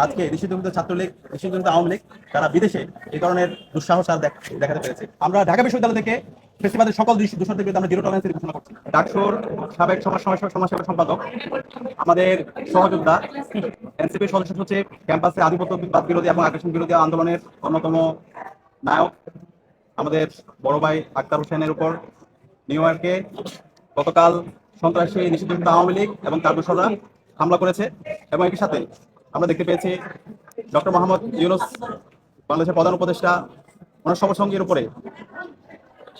আজকে নিষিদ্ধঘোষিত ছাত্রলীগ নিষিদ্ধঘোষিত আওয়ামী লীগ তারা বিদেশে এই ধরনের দুঃসাহস আর দেখাতে পেরেছে। আমরা ঢাকা বিশ্ববিদ্যালয় থেকে ফেস্টিভ্যালের সকল দূষ- দূষণদের বিরুদ্ধে আমরা জিরো টলারেন্সের ঘোষণা করছি। ডাকসুর সাবেক সমাজ সমাজ সমাজসেবা সম্পাদক, আমাদের সহযোদ্ধা, এনসিপির সদস্য হচ্ছে ক্যাম্পাসে আধিপত্যবাদ বিরোধী এবং আগ্রাসন বিরোধী আন্দোলনের অন্যতম নায়ক, আমাদের বড় ভাই আক্তার হোসেনের উপর। নিউ ইয়র্কে গতকাল সন্ত্রাসী নিষিদ্ধ আওয়ামী লীগ এবং তার হামলা করেছে এবং একই সাথে আমরা দেখতে পেয়েছি ডক্টর মোহাম্মদ ইউনুস, বাংলাদেশের প্রধান উপদেষ্টা, ওনার সবসঙ্গীর উপরে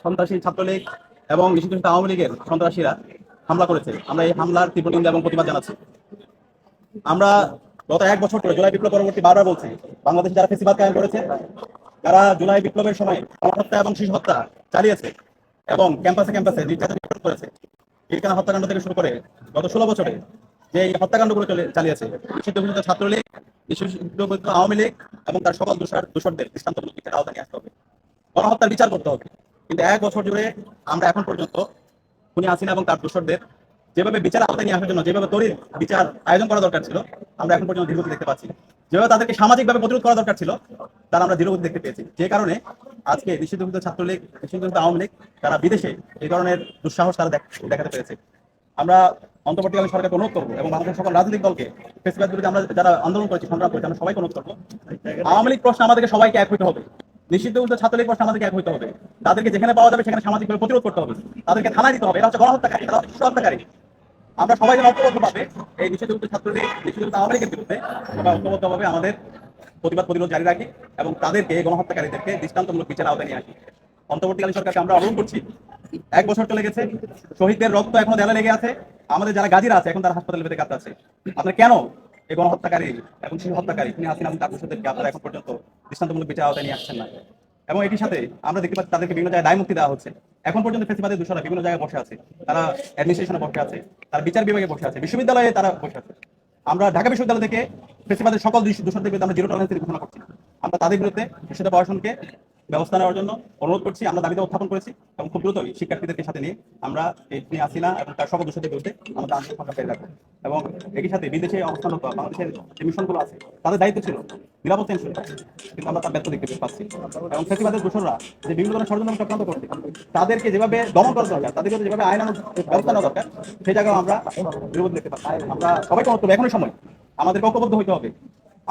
সন্ত্রাসী ছাত্রলীগ এবং নিষিদ্ধ আওয়ামী লীগের সন্ত্রাসীরা হামলা করেছে। আমরা এই হামলার তীব্র নিন্দা এবং প্রতিবাদ জানাচ্ছি। আমরা গত এক বছর ধরে জুলাই বিপ্লব পরবর্তী বারবার বলছি, বাংলাদেশে যারা ফেসিবাদ কায়েম করেছে, যারা জুলাই বিপ্লবের সময় গণহত্যা এবং শিশু হত্যা চালিয়েছে এবং ক্যাম্পাসে ক্যাম্পাসে নির্যাতন করেছে ইলকানা হত্যাকাণ্ড থেকে শুরু করে গত ষোলো বছরে যে এই হত্যাকাণ্ডগুলো চলে, চালিয়েছে। নিষিদ্ধ ছাত্রলীগ, নিষিদ্ধ আওয়ামী লীগ এবং তার সকল দোষর, দোষরদের দৃষ্টান্তমূলক বিচার আওতায় নিয়ে আসতে হবে। গণহত্যার বিচার করতে হবে। কিন্তু এক বছর জুড়ে আমরা এখন পর্যন্ত খুনি হাসিনা এবং তার দোষরদের যেভাবে বিচার আওতায় নিয়ে আসার জন্য, যেভাবে তরির বিচার আয়োজন করা দরকার ছিল, আমরা এখন পর্যন্ত ধীরগতি দেখতে পাচ্ছি। যেভাবে তাদেরকে সামাজিকভাবে প্রতিরোধ করা দরকার ছিল, তারা আমরা ধীরগতি দেখতে পেয়েছি। যে কারণে আজকে নিষিদ্ধ ছাত্রলীগ, নিষিদ্ধ আওয়ামী লীগ, তারা বিদেশে এই ধরনের দুঃসাহস তারা দেখাতে পেরেছে। আমরা অন্তর্বর্তীকালীন সরকারকে অনুরোধ করব এবং বাংলাদেশের সকল রাজনৈতিক দলকে ফেসিবাদ বিরুদ্ধে আমরা যারা আন্দোলন করেছি, সংগ্রাম করেছি, আমরা সবাইকে অনুরোধ করব। আওয়ামী লীগ প্রশ্ন আমাদেরকে সবাইকে এক হইতে হবে। নিষিদ্ধ ঘোষিত ছাত্রলীগ প্রশ্ন আমাদেরকে এক হইতে হবে। তাদেরকে যেখানে পাওয়া যাবে সেখানে সামাজিকভাবে প্রতিরোধ করতে হবে। তাদেরকে থানায় দিতে হবে। এরা হচ্ছে গণহত্যাকারী হত্যাকারী আমরা সবাই যেন ঐক্যবদ্ধভাবে এই নিষিদ্ধ ছাত্রলীগ, নিষিদ্ধ আওয়ামী লীগের বিরুদ্ধে সবাই ঐক্যবদ্ধভাবে আমাদের প্রতিবাদ প্রতিরোধ জারি রাখি এবং তাদেরকে গণহত্যাকারীদেরকে দৃষ্টান্তমূলক বিচার আওতায় নিয়ে আসি। অন্তর্বর্তীকালীন সরকারকে আমরা অনুরোধ করছি। এক বছর চলে গেছে। শহীদদের রক্ত এখনও দেয়ালে লেগে আছে। আমাদের যারা গাজীরা আছে, এখন তারা হাসপাতালে বেঁধে কাঁদতে আছে। আপনারা কেন এই গণহত্যাকারী এবং শিশু হত্যাকারী তিনি হাসিনা এবং তার দোষীদেরকে আপনারা এখন পর্যন্ত দৃষ্টান্তমূলক বিচার আওতায় নিয়ে আসছেন না। এবং এটির সাথে আমরা দেখতে পাচ্ছি তাদেরকে বিভিন্ন জায়গায় দায় মুক্তি দেওয়া হচ্ছে। এখন পর্যন্ত ফেসিবাদের দোষরা বিভিন্ন জায়গায় বসে আছে। তারা অ্যাডমিনিস্ট্রেশনে বসে আছে, তারা বিচার বিভাগে বসে আছে, বিশ্ববিদ্যালয়ে তারা বসে আছে। আমরা ঢাকা বিশ্ববিদ্যালয় থেকে ফেসিবাদের সকল দোষ- দোষরদের বিরুদ্ধে আমরা জিরো টলারেন্সের ঘোষণা করছি আমরা তাদের বিরুদ্ধে বিশ্ববিদ্যালয় প্রশাসনকে ব্যবস্থা নেওয়ার জন্য অনুরোধ করছি, আমরা দাবিতে উত্থাপন করেছি এবং খুব দ্রুতই শিক্ষার্থীদেরকে সাথে নিয়ে আমরা নিয়ে আসিনা এবং তার সকল বিরুদ্ধে আমাদের আন্দোলন সংগ্রাম রাখব এবং একই সাথে বিদেশে অবস্থানরত বাংলাদেশের যে মিশনগুলো আছে, তাদের দায়িত্ব ছিল নিরাপত্তা এনশিওর কিন্তু আমরা তার ব্যর্থ দেখতে পাচ্ছি। এবং ফেসিবাদের দোষররা যে বিভিন্ন ধরনের ষড়যন্ত্র চক্রান্ত করছে, তাদেরকে যেভাবে দমন করা দরকার, তাদেরকে যেভাবে আইন ব্যবস্থা নেওয়া দরকার, সেই জায়গায় আমরা বিরোধ দেখতে পাচ্ছি। আমরা সবাইকে অনুরোধ এখনই সময়। আমাদের ঐক্যবদ্ধ হইতে হবে।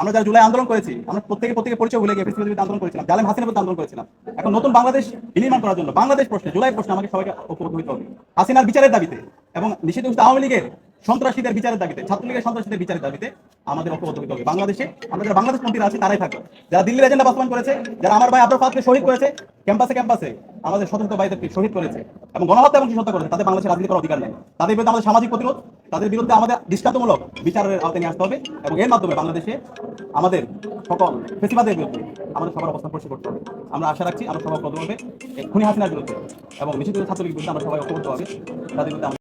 আমরা যারা জুলাই আন্দোলন করেছি, আমরা প্রত্যেকে প্রত্যেকে পরিচয় ভুলে গিয়ে আন্দোলন করেছিলাম, জালেম হাসিনের প্রতি আন্দোলন করেছিলাম, এখন নতুন বাংলাদেশ বিনির্মাণ করার জন্য, বাংলাদেশ প্রশ্নে, জুলাই প্রশ্নে আমাকে সবাইকে ঐক্যবদ্ধ হতে হবে। হাসিনার বিচারের দাবিতে এবং নিষিদ্ধ আওয়ামী লীগের সন্ত্রাসীদের বিচারের দাবিতে, ছাত্রলীগের সন্ত্রাসীদের বিচারের দাবিতে আমাদের ঐক্যবদ্ধ হইতে হবে। বাংলাদেশে, আমরা যারা বাংলাদেশ মন্ত্রীরা আছে, তারাই থাকবে। যারা দিল্লির এজেন্ডা বাস্তবায়ন করেছে, যারা আমার ভাই আব্দুল ফাতকে শহীদ করেছে, ক্যাম্পাসে ক্যাম্পাসে আমাদের স্বতন্ত্র ভাইদেরকে শহীদ করেছে এবং গণহত্যা এবং শিশু করেছে, তাদের বাংলাদেশের রাজনীতি করার অধিকার নেই। তাদের বিরুদ্ধে আমাদের সামাজিক প্রতিরোধ, তাদের বিরুদ্ধে আমাদের দৃষ্টান্তমূলক বিচারের আওতায় নিয়ে আসতে হবে এবং এর মাধ্যমে বাংলাদেশে আমাদের সকল ফেসিবাদের বিরুদ্ধে আমাদের সবার অবস্থান পরিষ্কার করতে হবে। আমরা আশা রাখছি, আমরা সবাই হবে। খুনি হাসিনার বিরুদ্ধে এবং নিষিদ্ধ ছাত্রলীগের বিরুদ্ধে আমরা সবাই ঐক্যবদ্ধ হবে। তাদের বিরুদ্ধে